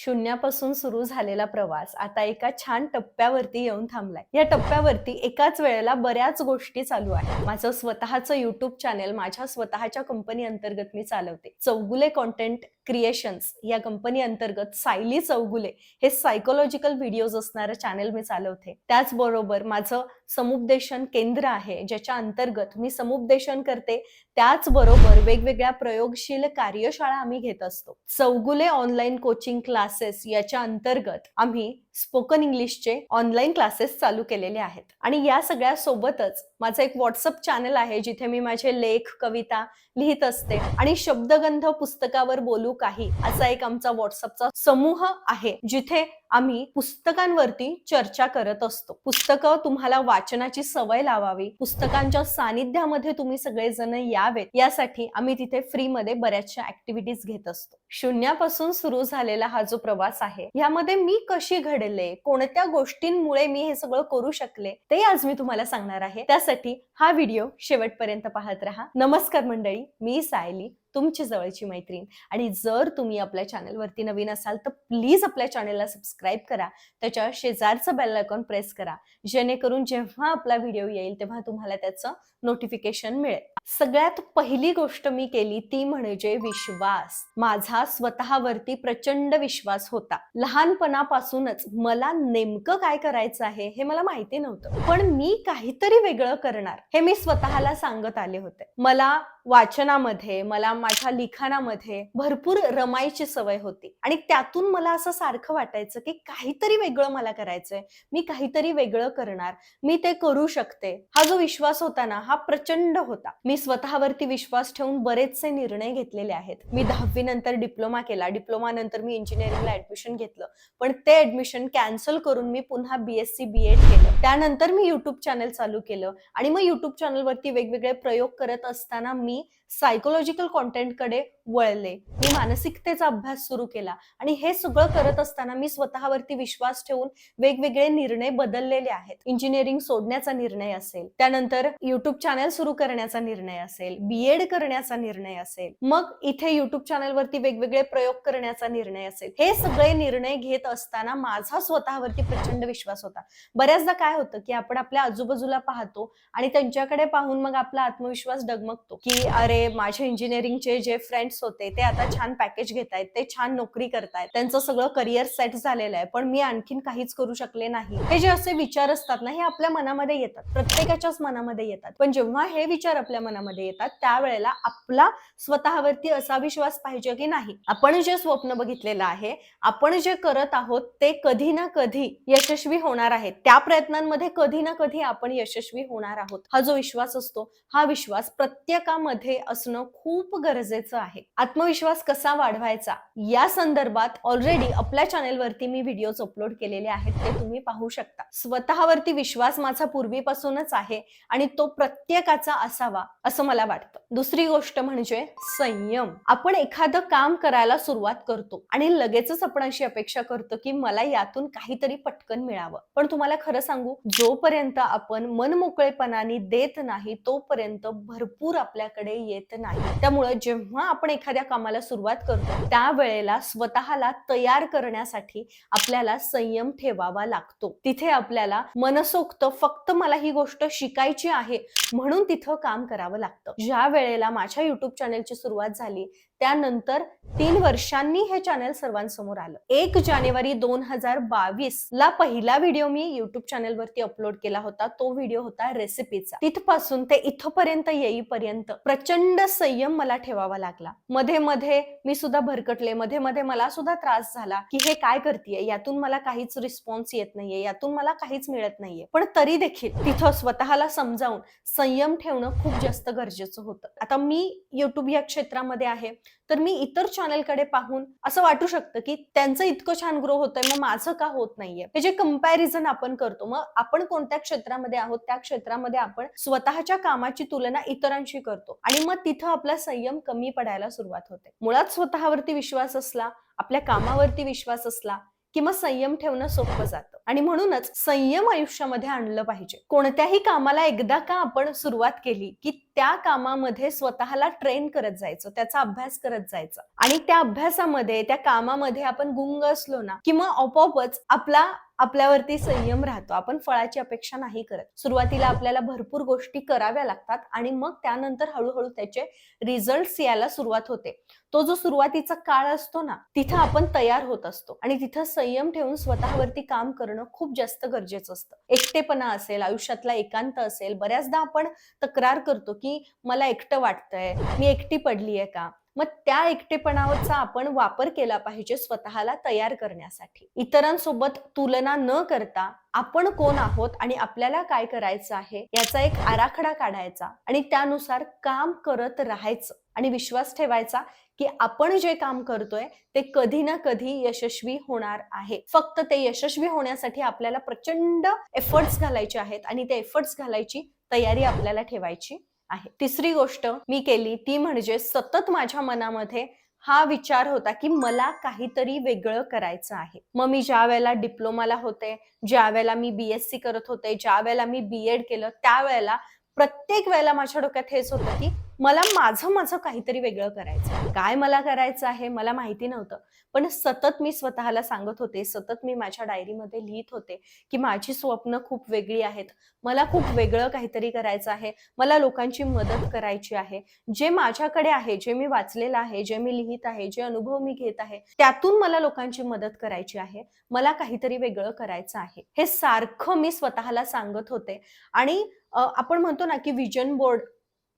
शून्यापासून सुरू झालेला प्रवास आता एका छान टप्प्यावरती येऊन थांबलाय. या टप्प्यावरती एकाच वेळेला बऱ्याच गोष्टी चालू आहेत. माझं स्वतःचं युट्यूब चॅनेल माझ्या स्वतःच्या कंपनी अंतर्गत मी चालवते. चौगुले कॉन्टेंट क्रिएशन्स या कंपनी अंतर्गत सायली चौगुले हे सायकोलॉजिकल व्हिडिओज असणारं चॅनेल मी चालवते. त्याचबरोबर माझं समुपदेशन केंद्र आहे ज्याच्या अंतर्गत मी समुपदेशन करते. त्याचबरोबर वेगवेगळ्या प्रयोगशील कार्यशाळा आम्ही घेत असतो. Chougule online coaching class classes याच्या अंतर्गत आम्ही स्पोकन इंग्लिशचे ऑनलाईन क्लासेस चालू केलेले आहेत. आणि या सगळ्या सोबतच माझं एक व्हॉट्सअप चॅनल आहे जिथे मी माझे लेख कविता लिहित असते. आणि शब्दगंध पुस्तकावर बोलू काही असा एक आमचा व्हॉट्सअपचा समूह आहे जिथे आम्ही पुस्तकांवरती चर्चा करत असतो. पुस्तकं तुम्हाला वाचनाची सवय लावावी पुस्तकांच्या सानिध्यामध्ये तुम्ही सगळेजण यावेत यासाठी आम्ही तिथे फ्रीमध्ये बऱ्याचशा ऍक्टिव्हिटीज घेत असतो. शून्यापासून सुरू झालेला हा जो प्रवास आहे यामध्ये मी कशी घडेल? कोणत्या गोष्टींमुळे मी हे सगळं करू शकले ते आज मी तुम्हाला सांगणार आहे. त्यासाठी हा व्हिडिओ शेवटपर्यंत पाहत राहा. नमस्कार मंडळी मी सायली तुमची जवळची मैत्रीण. आणि जर तुम्ही आपल्या चॅनलवरती नवीन असाल तर प्लीज आपल्या चॅनलला सबस्क्राईब करा. त्याच्या शेजारचं बेल आयकॉन प्रेस करा. जेणेकरून जेव्हा आपला व्हिडिओ येईल तेव्हा तुम्हाला त्याचं नोटिफिकेशन मिळेल. सगळ्यात पहिली गोष्ट मी केली ती म्हणजे विश्वास. माझा स्वतःवरती प्रचंड विश्वास होता. लहानपणापासूनच मला नेमकं काय करायचं आहे हे मला माहिती नव्हतं. पण मी काहीतरी वेगळं करणार हे मी स्वतःला सांगत आले होते. मला वाचनामध्ये मला माझ्या लिखाणामध्ये भरपूर रमायची सवय होती. आणि त्यातून मला असं सारखं वाटायचं की काहीतरी वेगळं मला करायचंय. मी काहीतरी वेगळं करणार. मी ते करू शकते. हा जो विश्वास होता ना हा प्रचंड होता. मी स्वतःवरती विश्वास ठेवून बरेचसे निर्णय घेतलेले आहेत. मी दहावी नंतर डिप्लोमा केला. डिप्लोमा नंतर मी इंजिनिअरिंगला ऍडमिशन घेतलं. पण ते ऍडमिशन कॅन्सल करून मी पुन्हा बीएससी बी एड केलं. त्यानंतर मी युट्यूब चॅनल चालू केलं. आणि मग युट्यूब चॅनलवरती वेगवेगळे प्रयोग करत असताना मी सायकोलॉजिकल कॉन्टेंटकडे वळले. मी मानसिकतेचा अभ्यास सुरू केला. आणि हे सगळं करत असताना मी स्वतःवरती विश्वास ठेवून वेगवेगळे निर्णय बदललेले आहेत. इंजिनिअरिंग सोडण्याचा निर्णय असेल. त्यानंतर युट्यूब चॅनल सुरू करण्याचा निर्णय असेल बीएड करण्याचा निर्णय असेल मग इथे युट्यूब चॅनलवरती वेगवेगळे प्रयोग करण्याचा निर्णय असेल. हे सगळे निर्णय घेत असताना माझा स्वतःवरती प्रचंड विश्वास होता. बऱ्याचदा काय होतं की आपण आपल्या आजूबाजूला पाहतो आणि त्यांच्याकडे पाहून मग आपला आत्मविश्वास डगमगतो. की अरे माझे इंजिनिअरिंगचे जे फ्रेंड्स होते ते आता छान पॅकेज घेत आहेत ते छान नोकरी करतायत त्यांचं सगळं करिअर सेट झालेलं आहे पण मी आणखीन काहीच करू शकले नाही. हे जे असे विचार असतात ना हे आपल्या मनामध्ये येतात. प्रत्येकाच्याच मनामध्ये येतात. पण जेव्हा हे विचार आपल्या मनामध्ये येतात त्यावेळेला आपला स्वतःवरती असा विश्वास पाहिजे की नाही? आपण जे स्वप्न बघितलेलं आहे आपण जे करत आहोत ते कधी ना कधी यशस्वी होणार आहे. त्या प्रयत्नांमध्ये कधी ना कधी आपण यशस्वी होणार आहोत. हा जो विश्वास असतो हा विश्वास प्रत्येकामध्ये असणं खूप गरजेचं आहे. आत्मविश्वास कसा वाढवायचा? या संदर्भात ऑलरेडी आपल्या चॅनेलवरती मी व्हिडिओज अपलोड केलेले आहेत ते तुम्ही पाहू शकता. स्वतःवरती विश्वास माझा पूर्वीपासूनच आहे आणि तो प्रत्येकाचा असावा. असं मला वाटतं. दुसरी गोष्ट म्हणजे संयम. आपण एखादं काम करायला सुरुवात करतो आणि लगेचच आपण अशी अपेक्षा करतो की मला यातून काहीतरी पटकन मिळावं. पण तुम्हाला खरं सांगू जोपर्यंत आपण मनमोकळेपणाने देत नाही तोपर्यंत भरपूर आपल्याकडे येत नाही. त्यामुळे जेव्हा आपण एखाद्या कामाला सुरुवात करतो त्यावेळेला स्वतःला तयार करण्यासाठी आपल्याला संयम ठेवावा लागतो. तिथे आपल्याला मनसोक्त फक्त मला ही गोष्ट शिकायची आहे म्हणून तिथं काम करावं लागतं. ज्या वेळेला माझ्या युट्यूब चॅनलची सुरुवात झाली त्यानंतर तीन वर्षांनी हे चॅनल सर्वांसमोर आलं. एक जानेवारी दोन हजार बावीस ला पहिला व्हिडिओ मी युट्यूब चॅनलवरती अपलोड केला होता. तो व्हिडिओ होता रेसिपीचा तिथपासून ते इथपर्यंत येईपर्यंत प्रचंड संयम मला ठेवावा लागला. मध्ये मध्ये मी सुद्धा भरकटले. मध्ये मध्ये मला सुद्धा त्रास झाला की हे काय करतेय? यातून मला काहीच रिस्पॉन्स येत नाहीये. यातून मला काहीच मिळत नाहीये. पण तरी देखील तिथं स्वतःला समजावून संयम ठेवणं खूप जास्त गरजेचं होतं. आता मी युट्यूब या क्षेत्रामध्ये आहे. तर मी इतर चॅनलकडे पाहून असं वाटू शकतं की त्यांचं इतकं छान ग्रो होतंय मग माझं का होत नाहीये? हे जे कंपॅरिझन आपण करतो मग आपण कोणत्या क्षेत्रामध्ये आहोत त्या क्षेत्रामध्ये आपण स्वतःच्या कामाची तुलना इतरांशी करतो आणि मग तिथं आपला संयम कमी पडायला सुरुवात होते. मुळात स्वतःवरती विश्वास असला आपल्या कामावरती विश्वास असला किंवा संयम ठेवणं सोपं जातं. आणि म्हणूनच संयम आयुष्यामध्ये आणलं पाहिजे. कोणत्याही कामाला एकदा का आपण सुरुवात केली की त्या कामामध्ये स्वतःला ट्रेन करत जायचं त्याचा अभ्यास करत जायचा. आणि त्या अभ्यासामध्ये त्या कामामध्ये आपण गुंग असलो ना किंवा आपोआपच आपला आपल्यावरती संयम राहतो. आपण फळाची अपेक्षा नाही करत. सुरुवातीला आपल्याला भरपूर गोष्टी कराव्या लागतात आणि मग त्यानंतर हळूहळू त्याचे रिझल्ट यायला सुरुवात होते. तो जो सुरुवातीचा काळ असतो ना तिथं आपण तयार होत असतो आणि तिथं संयम ठेवून स्वतःवरती काम करणं खूप जास्त गरजेचं असतं. एकटेपणा असेल आयुष्यातला एकांत असेल बऱ्याचदा आपण तक्रार करतो की मला एकटं वाटतंय मी एकटी पडली आहे का? मग त्या एकटेपणाचा आपण वापर केला पाहिजे स्वतःला तयार करण्यासाठी. इतरांसोबत तुलना न करता आपण कोण आहोत आणि आपल्याला काय करायचं आहे याचा एक आराखडा काढायचा आणि त्यानुसार काम करत राहायचं आणि विश्वास ठेवायचा की आपण जे काम करतोय ते कधी ना कधी यशस्वी होणार आहे. फक्त ते यशस्वी होण्यासाठी आपल्याला प्रचंड एफर्ट्स घालायचे आहेत आणि ते एफर्ट्स घालायची तयारी आपल्याला ठेवायची आहे. तिसरी गोष्ट मी केली ती म्हणजे सतत माझ्या मनामध्ये हा विचार होता की मला काहीतरी वेगळं करायचं आहे. मग मी ज्या वेळेला डिप्लोमाला होते ज्या वेळेला मी बीएससी करत होते ज्या वेळेला मी बी एड केलं त्यावेळेला प्रत्येक वेळेला माझ्या डोक्यात हेच होतं की मला माझं माझं काहीतरी वेगळं करायचं काय मला करायचं आहे मला माहिती नव्हतं. पण सतत मी स्वतःला सांगत होते सतत मी माझ्या डायरीमध्ये लिहित होते की माझी स्वप्न खूप वेगळी आहेत. मला खूप वेगळं काहीतरी करायचं आहे. मला लोकांची मदत करायची आहे. जे माझ्याकडे आहे जे मी वाचलेलं आहे जे मी लिहित आहे जे अनुभव मी घेत आहे त्यातून मला लोकांची मदत करायची आहे. मला काहीतरी वेगळं करायचं आहे. हे सारखं मी स्वतःला सांगत होते. आणि आपण म्हणतो ना की विजन बोर्ड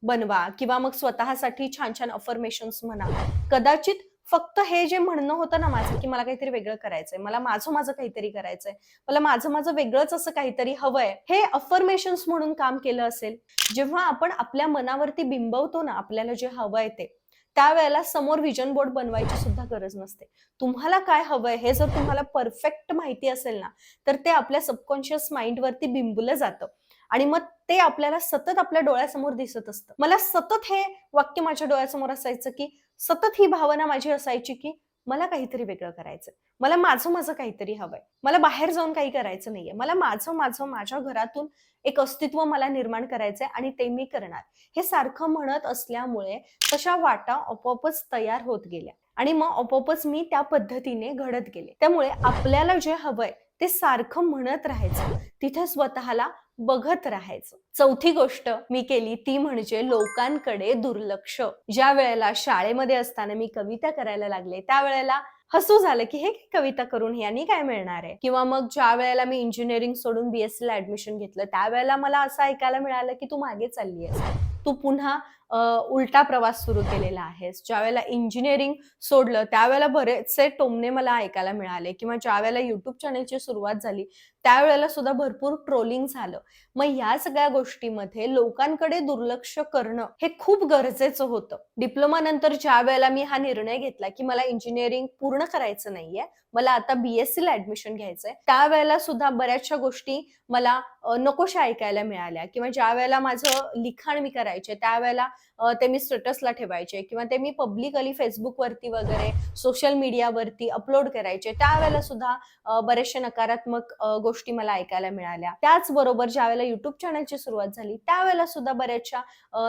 बनवा किंवा मग स्वतःसाठी छान छान अफर्मेशन्स म्हणा. कदाचित फक्त हे जे म्हणणं होतं ना माझं की मला काहीतरी वेगळं करायचंय मला माझं माझं काहीतरी करायचंय मला माझं माझं वेगळंच असं काहीतरी हवंय हे अफर्मेशन्स म्हणून काम केलं असेल जेव्हा आपण आपल्या मनावरती बिंबवतो ना आपल्याला जे हवंय ते त्यावेळेला समोर विजन बोर्ड बनवायची सुद्धा गरज नसते. तुम्हाला काय हवंय हे जर तुम्हाला परफेक्ट माहिती असेल ना तर ते आपल्या सबकॉन्शियस माइंडवरती बिंबलं जातं. आणि मग ते आपल्याला सतत आपल्या डोळ्यासमोर दिसत असतं. मला सतत हे वाक्य माझ्या डोळ्यासमोर असायचं की सतत ही भावना माझी असायची की मला काहीतरी वेगळं करायचं मला माझं माझं काहीतरी हवंय. मला बाहेर जाऊन काही करायचं नाहीये. मला माझं माझं माझ्या घरातून एक अस्तित्व मला निर्माण करायचंय आणि ते मी करणार. हे सारखं म्हणत असल्यामुळे तशा वाटा आपोआपच तयार होत गेल्या. आणि मग आपोआपच मी त्या पद्धतीने घडत गेले. त्यामुळे आपल्याला जे हवंय ते सारखं म्हणत राहायचं. तिथे स्वतःला बघत राहायचं. चौथी गोष्ट मी केली ती म्हणजे लोकांकडे दुर्लक्ष. ज्या वेळेला शाळेमध्ये असताना मी कविता करायला लागले त्यावेळेला हसू झालं की हे कविता करून यांनी काय मिळणार आहे? किंवा मग ज्या वेळेला मी इंजिनिअरिंग सोडून बीएससी ला ऍडमिशन घेतलं त्यावेळेला मला असं ऐकायला मिळालं की तू मागे चालली आहेस. तू पुन्हा उलटा प्रवास सुरू केलेला आहेस ज्यावेळेला इंजिनिअरिंग सोडलं त्यावेळेला बरेचसे टोमणे मला ऐकायला मिळाले किंवा ज्या वेळेला युट्यूब चॅनलची सुरुवात झाली त्यावेळेला सुद्धा भरपूर ट्रोलिंग झालं. मग या सगळ्या गोष्टीमध्ये लोकांकडे दुर्लक्ष करणं हे खूप गरजेचं होतं. डिप्लोमा नंतर ज्या वेळेला मी हा निर्णय घेतला की मला इंजिनिअरिंग पूर्ण करायचं नाहीये मला आता बीएससी ला ऍडमिशन घ्यायचंय त्यावेळेला सुद्धा बऱ्याचशा गोष्टी मला नकोशा ऐकायला मिळाल्या. किंवा ज्या वेळेला माझं लिखाण मी करायचे त्यावेळेला ते मी स्टेटसला ठेवायचे किंवा ते मी पब्लिकली फेसबुकवरती वगैरे सोशल मीडियावरती अपलोड करायचे. त्यावेळेला सुद्धा बरेचसे नकारात्मक गोष्टी मला ऐकायला मिळाल्या. त्याचबरोबर ज्या वेळेला युट्यूब चॅनलची सुरुवात झाली त्यावेळेला सुद्धा बऱ्याचशा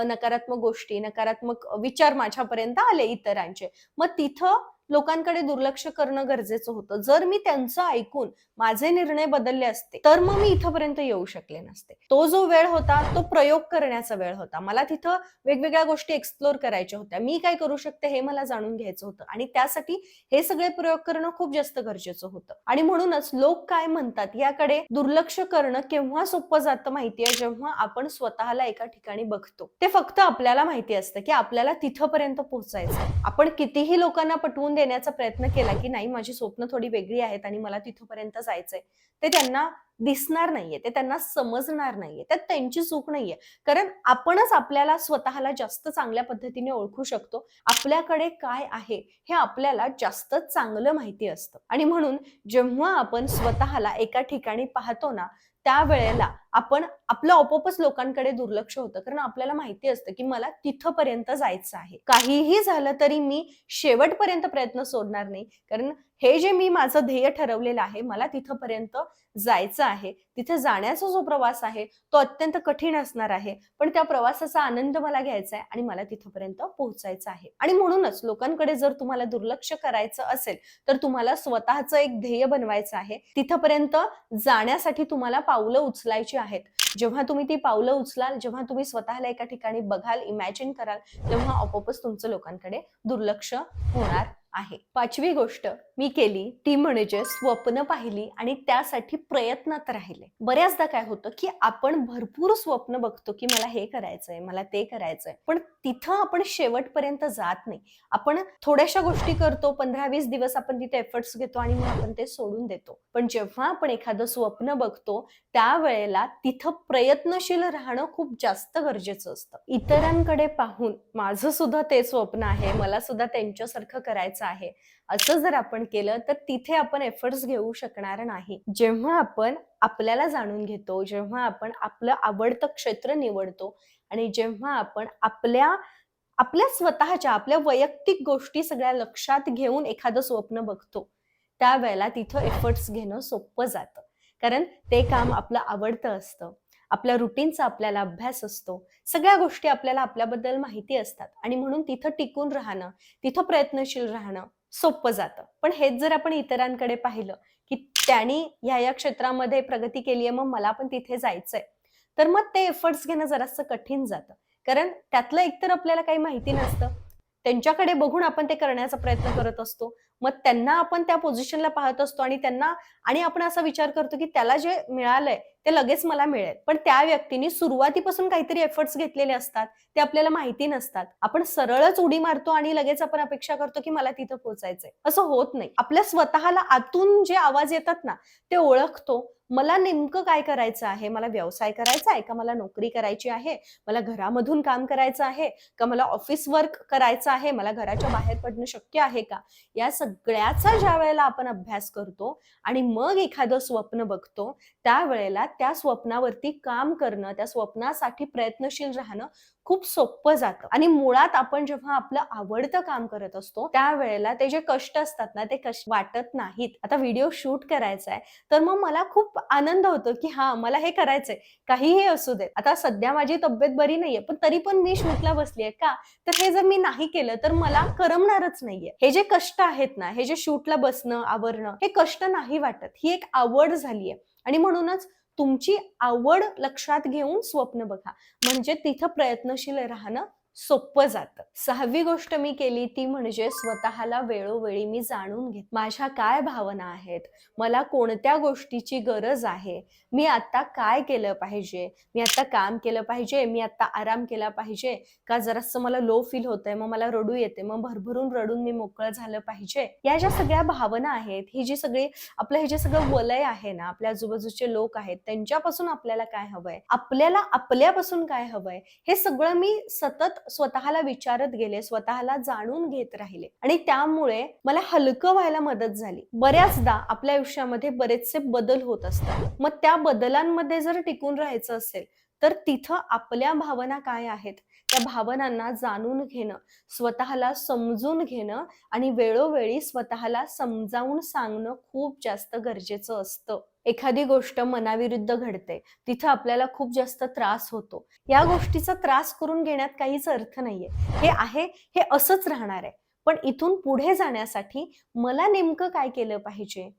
नकारात्मक गोष्टी नकारात्मक विचार माझ्यापर्यंत आले इतरांचे. मग तिथं लोकांकडे दुर्लक्ष करणं गरजेचं होतं. जर मी त्यांचं ऐकून माझे निर्णय बदलले असते तर मग मी इथपर्यंत येऊ शकले नसते. तो जो वेळ होता तो प्रयोग करण्याचा वेळ होता. मला तिथं वेगवेगळ्या गोष्टी एक्सप्लोर करायच्या होत्या. मी काय करू शकते हे मला जाणून घ्यायचं होतं. आणि त्यासाठी हे सगळे प्रयोग करणं खूप जास्त गरजेचं होतं. आणि म्हणूनच लोक काय म्हणतात याकडे दुर्लक्ष करणं केव्हा सोपं जातं माहितीये? जेव्हा आपण स्वतःला एका ठिकाणी बघतो. ते फक्त आपल्याला माहिती असतं की आपल्याला तिथपर्यंत पोहोचायचं आपण कितीही लोकांना पटवून देण्याचा प्रयत्न केला की नाही माझी स्वप्न थोडी वेगळी आहेत आणि मला तिथपर्यंत जायचंय. ते त्यांना दिसणार नाहीये ते त्यांना समजणार नाहीये त्यात त्यांची चूक नाहीये. कारण आपणच आपल्याला स्वतःला जास्त चांगल्या पद्धतीने ओळखू शकतो. आपल्याकडे काय आहे हे आपल्याला जास्त चांगलं माहिती असतं. आणि म्हणून जेव्हा आपण स्वतःला एका ठिकाणी पाहतो ना त्यावेळेला आपण आपलं आपोआपच लोकांकडे दुर्लक्ष होतं. कारण आपल्याला माहिती असतं की मला तिथपर्यंत जायचं आहे. काहीही झालं तरी मी शेवटपर्यंत प्रयत्न सोडणार नाही. कारण हे जे मी माझं ध्येय ठरवलेलं आहे मला तिथपर्यंत जायचं आहे तिथे जाण्याचा जो प्रवास आहे तो अत्यंत कठीण असणार आहे. पण त्या प्रवासाचा आनंद मला घ्यायचा आहे आणि मला तिथपर्यंत पोहोचायचं आहे. आणि म्हणूनच लोकांकडे जर तुम्हाला दुर्लक्ष करायचं असेल तर तुम्हाला स्वतःचं एक ध्येय बनवायचं आहे. तिथपर्यंत जाण्यासाठी तुम्हाला पावलं उचलायची आहेत. जेव्हा तुम्ही ती पावलं उचलाल जेव्हा तुम्ही स्वतःला एका ठिकाणी बघाल इमॅजिन कराल तेव्हा आपोआपच तुमचं लोकांकडे दुर्लक्ष होणार आहे. पाचवी गोष्ट मी केली ती म्हणजे स्वप्न पाहिली आणि त्यासाठी प्रयत्नात राहिले. बऱ्याचदा काय होतं की आपण भरपूर स्वप्न बघतो की मला हे करायचंय मला ते करायचंय पण तिथं आपण शेवटपर्यंत जात नाही. आपण थोड्याशा गोष्टी करतो पंधरा वीस दिवस आपण तिथे एफर्ट्स घेतो आणि मग आपण ते सोडून देतो. पण जेव्हा आपण एखादं स्वप्न बघतो त्यावेळेला तिथं प्रयत्नशील राहणं खूप जास्त गरजेचं असतं. इतरांकडे पाहून माझं सुद्धा ते स्वप्न आहे मला सुद्धा त्यांच्यासारखं करायचं आहे. असं जर आपण केलं तर तिथे आपण एफर्ट्स घेऊ शकणार नाही. जेव्हा आपण आपल्याला जाणून घेतो जेव्हा आपण आपलं आवडतं क्षेत्र निवडतो आणि जेव्हा आपण आपल्या आपल्या स्वतःच्या आपल्या वैयक्तिक गोष्टी सगळ्या लक्षात घेऊन एखादं स्वप्न बघतो त्यावेळेला तिथं एफर्ट्स घेणं सोपं जातं. कारण ते काम आपलं आवडतं असतं. आपल्या रुटीनचा आपल्याला अभ्यास असतो. सगळ्या गोष्टी आपल्याला आपल्याबद्दल माहिती असतात. आणि म्हणून तिथं टिकून राहणं तिथं प्रयत्नशील राहणं सोपं जातं. पण हेच जर आपण इतरांकडे पाहिलं की त्यांनी ह्या या क्षेत्रामध्ये प्रगती केली आहे मग मला पण तिथे जायचंय. तर मग ते एफर्ट्स घेणं जरासं कठीण जातं. कारण त्यातलं एकतर आपल्याला काही माहिती नसतं. त्यांच्याकडे बघून आपण ते करण्याचा प्रयत्न करत असतो. मग त्यांना आपण त्या पोझिशनला पाहत असतो आणि त्यांना आणि आपण असा विचार करतो की त्याला जे मिळालंय ते लगेच मला मिळेल. पण त्या व्यक्तीने सुरुवातीपासून काहीतरी एफर्ट्स घेतलेले असतात. ते आपल्याला माहिती नसतात. आपण सरळच उडी मारतो आणि लगेच आपण अपेक्षा करतो की मला तिथं पोहोचायचंय. असं होत नाही. आपल्या स्वतःला आतून जे आवाज येतात ना ते ओळखतो. मला नेमकं काय करायचं आहे? मला व्यवसाय करायचा आहे का? मला नोकरी करायची आहे? मला घरामधून काम करायचं आहे? का मला ऑफिस वर्क करायचं आहे? मला घराच्या बाहेर पडणं शक्य आहे का? या सगळ्याचा ज्या वेळेला आपण अभ्यास करतो आणि मग एखादं स्वप्न बघतो त्यावेळेला त्या स्वप्नावरती काम करणं त्या स्वप्नासाठी प्रयत्नशील राहणं खूप सोपं जातं. आणि मुळात आपण जेव्हा आपलं आवडतं काम करत असतो त्यावेळेला ते जे कष्ट असतात ना ते कष्ट वाटत नाहीत. आता व्हिडिओ शूट करायचा आहे तर मग मला खूप आनंद होतो की हा मला हे करायचंय. काहीही असू देत. आता सध्या माझी तब्येत बरी नाहीये पण तरी पण मी शूटला बसलीये का? तर हे जर मी नाही केलं तर मला करमणारच नाहीये. हे जे कष्ट आहेत ना हे जे शूटला बसणं आवरणं हे कष्ट नाही वाटत. ही एक आवड झालीये. आणि म्हणूनच तुमची आवड लक्षात घेऊन स्वप्न बघा. म्हणजे तिथं प्रयत्नशील राहणं सोपं जातं. सहावी गोष्ट मी केली ती म्हणजे स्वतःला वेळोवेळी मी जाणून घेत माझ्या काय भावना आहेत मला कोणत्या गोष्टीची गरज आहे मी आता काय केलं पाहिजे मी आता काम केलं पाहिजे मी आता आराम केला पाहिजे का जरासं मला लो फील होतंय मग मला रडू येते मग भरभरून रडून मी मोकळं झालं पाहिजे. या ज्या सगळ्या भावना आहेत ही जी सगळी आपलं हे जे सगळं वलय आहे ना आपल्या आजूबाजूचे लोक आहेत त्यांच्यापासून आपल्याला काय हवंय आपल्याला आपल्यापासून काय हवंय हे सगळं मी सतत स्वतःला विचारत गेले स्वतःला जाणून घेत राहिले. आणि त्यामुळे मला हलकं व्हायला मदत झाली. बऱ्याचदा आपल्या आयुष्यामध्ये बरेचसे बदल होत असतात. मग त्या बदलांमध्ये जर टिकून राहायचं असेल तर तिथं आपल्या भावना काय आहेत? त्या भावनांना जाणून घेणं स्वतःला समजून घेणं आणि वेळोवेळी स्वतःला समजावून सांगणं खूप जास्त गरजेचं असतं. एखादी गोष्ट मनाविरुद्ध घडते तिथं आपल्याला खूप जास्त त्रास होतो. या गोष्टीचा त्रास करून घेण्यात काहीच अर्थ नाहीये. हे आहे हे असंच राहणार आहे. पण इथून पुढे जाण्यासाठी मला नेमकं काय केलं पाहिजे?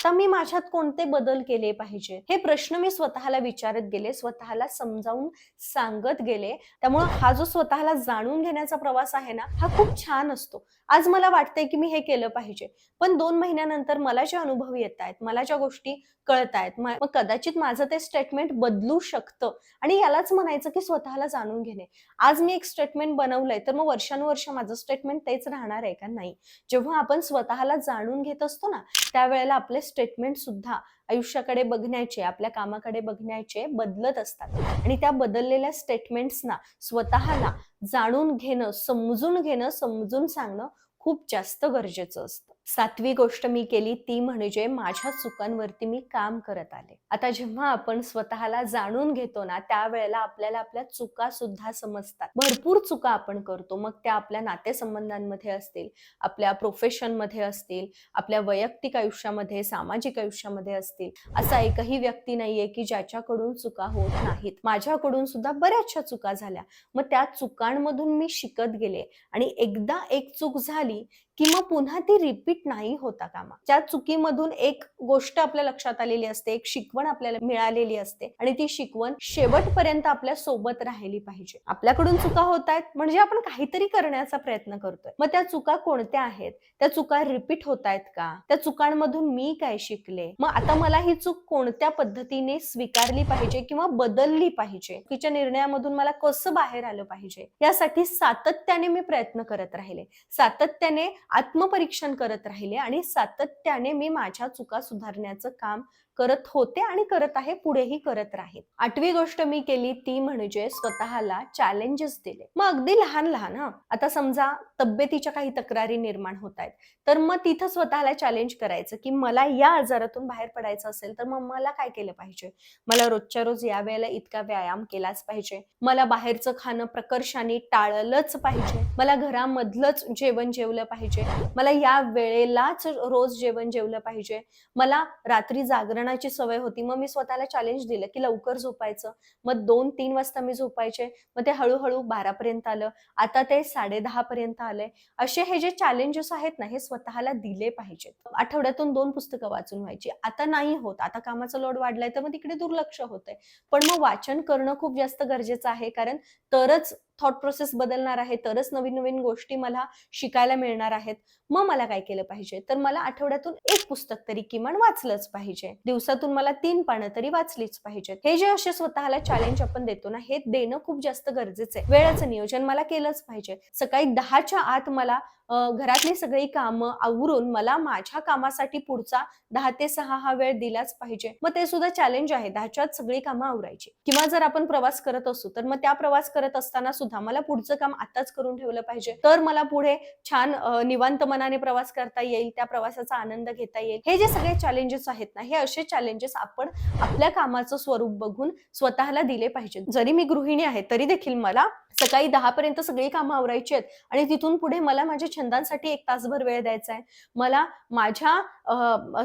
आता मी माझ्यात कोणते बदल केले पाहिजे? हे प्रश्न मी स्वतःला विचारत गेले स्वतःला समजावून सांगत गेले. त्यामुळे हा जो स्वतःला जाणून घेण्याचा प्रवास आहे ना हा खूप छान असतो. आज मला वाटतंय की मी हे केलं पाहिजे. पण दोन महिन्यानंतर मला जे अनुभव येत आहेत मला ज्या गोष्टी कळत आहेत मग कदाचित माझं ते स्टेटमेंट बदलू शकतं. आणि यालाच म्हणायचं की स्वतःला जाणून घेणे. आज मी एक स्टेटमेंट बनवलंय तर मग वर्षानुवर्ष माझं स्टेटमेंट तेच राहणार आहे का? नाही. जेव्हा आपण स्वतःला जाणून घेत असतो ना त्यावेळेला आपले स्टेटमेंट सुद्धा आयुष्याकडे बघण्याचे आपल्या कामाकडे बघण्याचे बदलत असतात. आणि त्या बदललेल्या स्टेटमेंट्सना स्वतःला जाणून घेणं समजून घेणं समजून सांगणं खूप जास्त गरजेचं असतं. सातवी गोष्ट मी केली ती म्हणजे माझ्या चुकांवरती मी काम करत आले. आता जेव्हा आपण स्वतःला जाणून घेतो ना त्यावेळेला आपल्याला आपल्या चुका सुद्धा समजतात. भरपूर चुका आपण करतो मग त्या आपल्या नातेसंबंधांमध्ये असतील आपल्या प्रोफेशनमध्ये असतील आपल्या वैयक्तिक आयुष्यामध्ये सामाजिक आयुष्यामध्ये असतील. असा एकही व्यक्ती नाहीये की ज्याच्याकडून चुका होत नाहीत. माझ्याकडून सुद्धा बऱ्याचशा चुका झाल्या. मग त्या चुकांमधून मी शिकत गेले आणि एकदा एक चूक झाली की मग पुन्हा ती रिपीट नाही होता कामा. त्या चुकीमधून एक गोष्ट आपल्या लक्षात आलेली असते एक शिकवण आपल्याला मिळालेली असते आणि ती शिकवण शेवटपर्यंत आपल्यासोबत राहिली पाहिजे. आपल्याकडून चुका होत आहेत म्हणजे आपण काहीतरी करण्याचा प्रयत्न करतोय. मग त्या चुका कोणत्या आहेत? त्या चुका रिपीट होत आहेत का? त्या चुकांमधून मी काय शिकले? मग आता मला ही चूक कोणत्या पद्धतीने स्वीकारली पाहिजे किंवा बदलली पाहिजे? तिच्या निर्णयामधून मला कसं बाहेर आलं पाहिजे? यासाठी सातत्याने मी प्रयत्न करत राहिले. सातत्याने आत्मपरीक्षण करत राहिले आणि सातत्याने मी माझ्या चुका सुधारण्याचं काम करत होते आणि करत आहे पुढेही करत राहील. आठवी गोष्ट मी केली ती म्हणजे स्वतःला चॅलेंजेस दिले. मग अगदी लहान लहान हा. आता समजा तब्येतीच्या काही तक्रारी निर्माण होत आहेत. तर मग तिथं स्वतःला चॅलेंज करायचं की मला या आजारातून बाहेर पडायचं असेल तर मग मला काय केलं पाहिजे? मला रोजच्या रोज या वेळेला इतका व्यायाम केलाच पाहिजे. मला बाहेरचं खाणं प्रकर्षाने टाळलंच पाहिजे. मला घरामधलंच जेवण जेवलं पाहिजे. मला या वेळेलाच रोज जेवण जेवलं पाहिजे. मला रात्री जागरण जागरणाची सवय होती. मग मी स्वतःला चॅलेंज दिलं की लवकर झोपायचं. मग दोन तीन वाजता मी झोपायचे. मग ते हळूहळू बारा पर्यंत आलं. आता ते साडे दहा पर्यंत आलंय. असे हे जे चॅलेंजेस आहेत ना हे स्वतःला दिले पाहिजेत. आठवड्यातून दोन पुस्तकं वाचून व्हायची. आता नाही होत. आता कामाचा लोड वाढलाय तर मग तिकडे दुर्लक्ष होतंय. पण मग वाचन करणं खूप जास्त गरजेचं आहे. कारण तरच थॉट प्रोसेस बदलणार आहे तरच नवीन नवीन गोष्टी मला शिकायला मिळणार आहेत. मग मला काय केलं पाहिजे? तर मला आठवड्यातून एक पुस्तक तरी किमान वाचलंच पाहिजे. दिवसातून मला तीन पानं तरी वाचलीच पाहिजेत. हे जे असे स्वतःला चॅलेंज आपण देतो ना हे देणं खूप जास्त गरजेचं आहे. वेळेचं नियोजन मला केलंच पाहिजे. सकाळी दहाच्या आत मला घरातली सगळी कामं आवरून मला माझ्या कामासाठी पुढचा दहा ते सहा हा वेळ दिलाच पाहिजे. मग ते सुद्धा चॅलेंज आहे. दहाच्यात सगळी कामं आवरायची. किंवा जर आपण प्रवास करत असू तर मग त्या प्रवास करत असताना सुद्धा मला पुढचं काम आताच करून ठेवलं पाहिजे. तर मला पुढे छान निवांत मनाने प्रवास करता येईल त्या प्रवासाचा आनंद घेता येईल. हे जे सगळे चॅलेंजेस आहेत ना हे असे चॅलेंजेस आपण आपल्या कामाचं स्वरूप बघून स्वतःला दिले पाहिजेत. जरी मी गृहिणी आहे तरी देखील मला सकाळी दहा पर्यंत सगळी कामं आवरायची आहेत आणि तिथून पुढे मला माझ्या छंदांसाठी एक तासभर वेळ द्यायचा आहे. मला माझ्या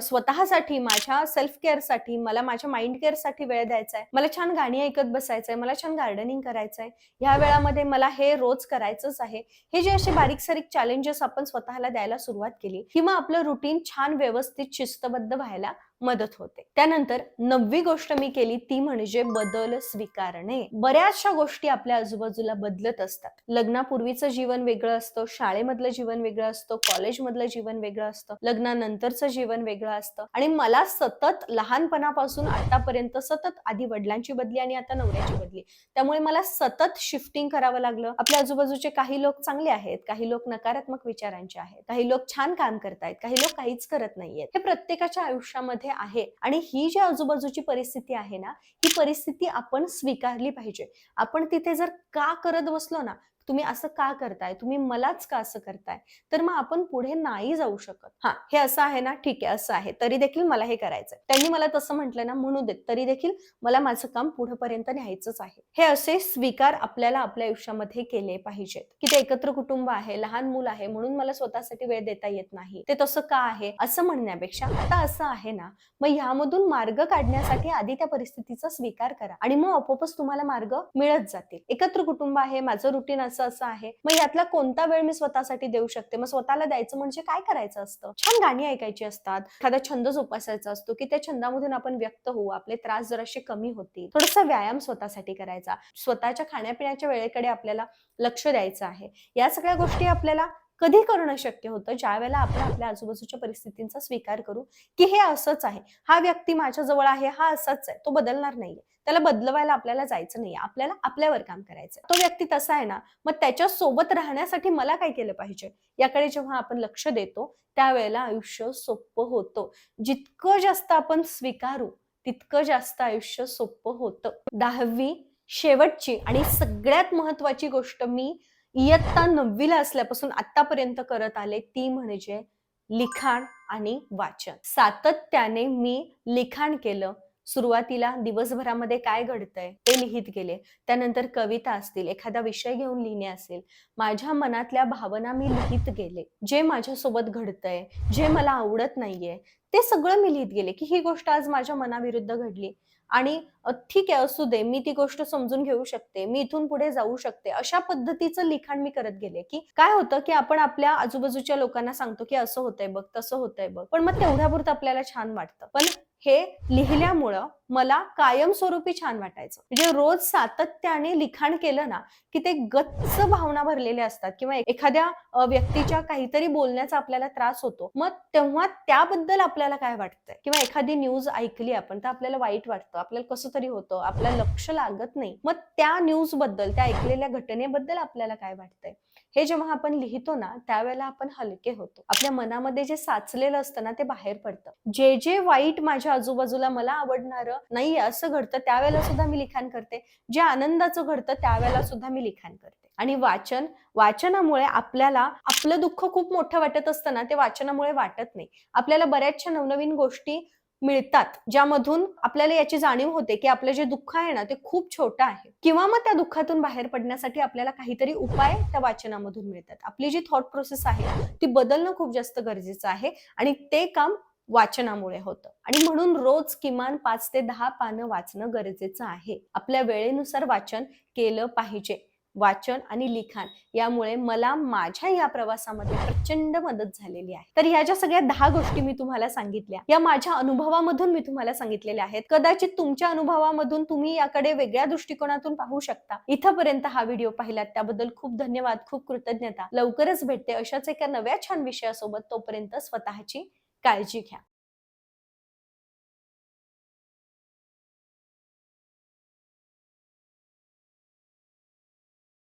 स्वतःसाठी माझ्या सेल्फ केअरसाठी मला माझ्या माइंड केअरसाठी वेळ द्यायचा आहे मला छान गाणी ऐकत बसायचं आहे मला छान गार्डनिंग करायचं आहे ह्या वेळामध्ये मला हे रोज करायचंच आहे. हे जे असे बारीक सारीक चॅलेंजेस आपण स्वतःला द्यायला सुरुवात केली किंवा आपलं रुटीन छान व्यवस्थित शिस्तबद्ध व्हायला मदत होते. त्यानंतर नववी गोष्ट मी केली ती म्हणजे बदल स्वीकारणे. बऱ्याचशा गोष्टी आपल्या आजूबाजूला बदलत असतात. लग्नापूर्वीचं जीवन वेगळं असतं शाळेमधलं जीवन वेगळं असतं कॉलेजमधलं जीवन वेगळं असतं लग्नानंतरचं जीवन वेगळं असतं. आणि मला सतत लहानपणापासून आतापर्यंत सतत आधी वडिलांची बदली आणि आता नवऱ्याची बदली. त्यामुळे मला सतत शिफ्टिंग करावं लागलं. आपल्या आजूबाजूचे काही लोक चांगले आहेत काही लोक नकारात्मक विचारांचे आहेत काही लोक छान काम करतायत काही लोक काहीच करत नाहीयेत. हे प्रत्येकाच्या आयुष्यामध्ये आहे. आणि ही जी आजूबाजूची परिस्थिती आहे ना ही परिस्थिती आपण स्वीकारली पाहिजे. आपण तिथे जर का करत बसलो ना तुम्ही असं का करताय? तुम्ही मलाच का असं करताय? तर मग आपण पुढे नाही जाऊ शकत. हा हे असं आहे ना? ठीक आहे असं आहे. तरी देखील मला हे करायचंय. त्यांनी मला तसं म्हटलं ना म्हणू देत. तरी देखील मला माझं काम पुढेपर्यंत न्यायचंच आहे. हे असे स्वीकार आपल्याला आपल्या आयुष्यामध्ये केले पाहिजेत. की ते एकत्र कुटुंब आहे लहान मूल आहे म्हणून मला स्वतःसाठी वेळ देता येत नाही. ते तसं का आहे? असं म्हणण्यापेक्षा आता असं आहे ना मग ह्यामधून मार्ग काढण्यासाठी आधी त्या परिस्थितीचा स्वीकार करा. आणि मग आपोआपच तुम्हाला मार्ग मिळत जातील. एकत्र कुटुंब आहे माझं रुटीन असं असं आहे? मग यातला कोणता वेळ मी स्वतःसाठी देऊ शकते? मग स्वतःला द्यायचं म्हणजे काय करायचं असतं? छान गाणी ऐकायची असतात. एखादा छंद जोपासायचा असतो की त्या छंदामधून आपण व्यक्त होऊ. आपले त्रास जराशे कमी होतील. थोडासा व्यायाम स्वतःसाठी करायचा. स्वतःच्या खाण्यापिण्याच्या वेळेकडे आपल्याला लक्ष द्यायचं आहे. या सगळ्या गोष्टी आपल्याला कधी करणं शक्य होतं? ज्या वेळेला आपण आपल्या आजूबाजूच्या परिस्थितींचा स्वीकार करू की हे असंच आहे हा व्यक्ती माझ्या जवळ आहे हा असाच आहे तो बदलणार नाहीये. त्याला बदलवायला आपल्याला जायचं नाहीये आपल्याला आपल्यावर काम करायचं तो व्यक्ती तसा आहे ना मग त्याच्या सोबत राहण्यासाठी मला काय केलं पाहिजे? याकडे जेव्हा आपण लक्ष देतो त्यावेळेला आयुष्य सोपं होतं. जितकं जास्त आपण स्वीकारू तितकं जास्त आयुष्य सोपं होतं. दहावी शेवटची आणि सगळ्यात महत्वाची गोष्ट मी इयत्ता नववीला असल्यापासून आतापर्यंत करत आले ती म्हणजे लिखाण आणि वाचन. सातत्याने मी लिखाण केलं. सुरुवातीला दिवसभरामध्ये काय घडतंय ते लिहित गेले. त्यानंतर कविता असतील एखादा विषय घेऊन लिहिणे असेल माझ्या मनातल्या भावना मी लिहित गेले. जे माझ्यासोबत घडतंय जे मला आवडत नाहीये ते सगळं मी लिहित गेले की ही गोष्ट आज माझ्या मनाविरुद्ध घडली. आणि ठीक आहे असू दे मी ती गोष्ट समजून घेऊ शकते मी इथून पुढे जाऊ शकते अशा पद्धतीचं लिखाण मी करत गेले की काय होतं की आपण आपल्या आजूबाजूच्या लोकांना सांगतो की असं होतंय बघ तसं होतंय बघ पण मग तेवढ्यापुरतं आपल्याला छान वाटतं. पण हे लिहिल्यामुळं मला कायमस्वरूपी छान वाटायचं. म्हणजे रोज सातत्याने लिखाण केलं ना की ते गच्च भावना भरलेल्या असतात किंवा एखाद्या व्यक्तीच्या काहीतरी बोलण्याचा आपल्याला त्रास होतो. मग तेव्हा त्याबद्दल आपल्याला काय वाटतंय? किंवा एखादी न्यूज ऐकली आपण तर आपल्याला वाईट वाटतं. आपल्याला कसं तरी होतं? आपल्याला लक्ष लागत नाही. मग त्या न्यूजबद्दल त्या ऐकलेल्या घटनेबद्दल आपल्याला काय वाटतंय? हे जेव्हा आपण लिहितो ना त्यावेळेला आपण हलके होतो. आपल्या मनामध्ये जे साचलेलं असतं ना ते बाहेर पडतं. जे जे वाईट माझ्या आजूबाजूला मला आवडणारं नाही असं घडतं त्यावेळेला सुद्धा मी लिखाण करते. जे आनंदाचं घडतं त्यावेळेला सुद्धा मी लिखाण करते. आणि वाचन वाचनामुळे आपल्याला आपलं दुःख खूप मोठं वाटत असतं ना ते वाचनामुळे वाटत नाही. आपल्याला बऱ्याचशा नवनवीन गोष्टी मिळतात ज्यामधून आपल्याला याची जाणीव होते की आपलं जे दुःख आहे ना ते खूप छोटं आहे. किंवा मग त्या दुःखातून बाहेर पडण्यासाठी आपल्याला काहीतरी उपाय त्या वाचनामधून मिळतात. आपली जी थॉट प्रोसेस आहे ती बदलणं खूप जास्त गरजेचं आहे आणि ते काम वाचनामुळे होतं. आणि म्हणून रोज किमान पाच ते दहा पानं वाचणं गरजेचं आहे. आपल्या वेळेनुसार वाचन केलं पाहिजे. वाचन आणि लिखाण यामुळे मला माझ्या या प्रवासामध्ये प्रचंड मदत झालेली आहे. तर ह्या ज्या सगळ्या दहा गोष्टी मी तुम्हाला सांगितल्या या माझ्या अनुभवामधून मी तुम्हाला सांगितलेल्या आहेत. कदाचित तुमच्या अनुभवामधून तुम्ही याकडे वेगळ्या दृष्टिकोनातून पाहू शकता. इथपर्यंत हा व्हिडिओ पाहिलात त्याबद्दल खूप धन्यवाद खूप कृतज्ञता. लवकरच भेटते अशाच एका नव्या छान विषयासोबत. तोपर्यंत स्वतःची काळजी घ्या.